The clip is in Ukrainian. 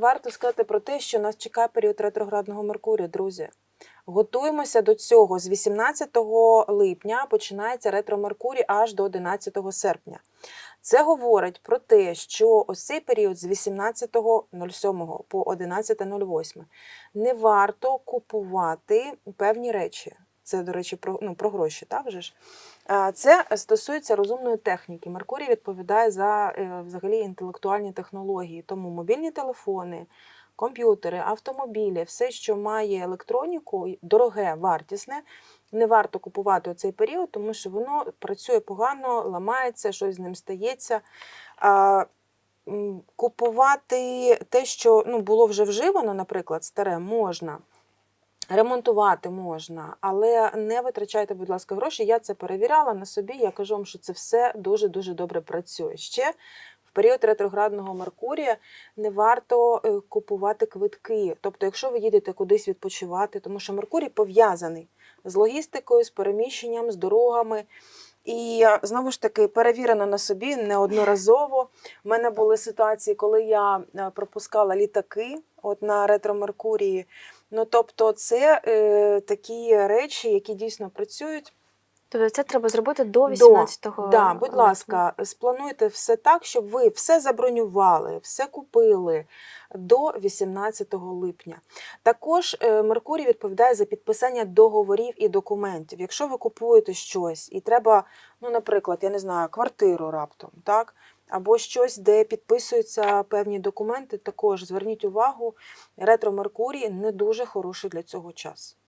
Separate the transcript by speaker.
Speaker 1: Варто сказати про те, що нас чекає період ретроградного Меркурію, друзі. Готуємося до цього. З 18 липня починається ретро Меркурій аж до 11 серпня. Це говорить про те, що ось цей період з 18.07 по 11.08 не варто купувати певні речі. Це, до речі, про, ну, про гроші, так вже ж? Це стосується розумної техніки. Меркурій відповідає за е, взагалі інтелектуальні технології, тому мобільні телефони, комп'ютери, автомобілі, все, що має електроніку, дороге, вартісне, не варто купувати у цей період, тому що воно працює погано, ламається, щось з ним стається. Купувати те, що ну, було вже вживано, наприклад, старе, можна. Ремонтувати можна, але не витрачайте, будь ласка, гроші. Я це перевіряла на собі. Я кажу вам, що це все дуже дуже добре працює. Ще в період ретроградного Меркурія не варто е, купувати квитки. Тобто, якщо ви їдете кудись відпочивати, тому що Меркурій пов'язаний з логістикою, з переміщенням, з дорогами. І знову ж таки перевірено на собі неодноразово. У мене були ситуації, коли я е, пропускала літаки от на ретро Меркурії. Ну тобто, це е, такі речі, які дійсно працюють.
Speaker 2: Тобто це треба зробити до
Speaker 1: До.
Speaker 2: 18-го.
Speaker 1: Да, будь ласка, сплануйте все так, щоб ви все забронювали, все купили до 18 липня. Також е, Меркурій відповідає за підписання договорів і документів. Якщо ви купуєте щось і треба, ну, наприклад, я не знаю, квартиру раптом, так? Або щось, де підписуються певні документи, також зверніть увагу, ретро Меркурій не дуже хороший для цього час.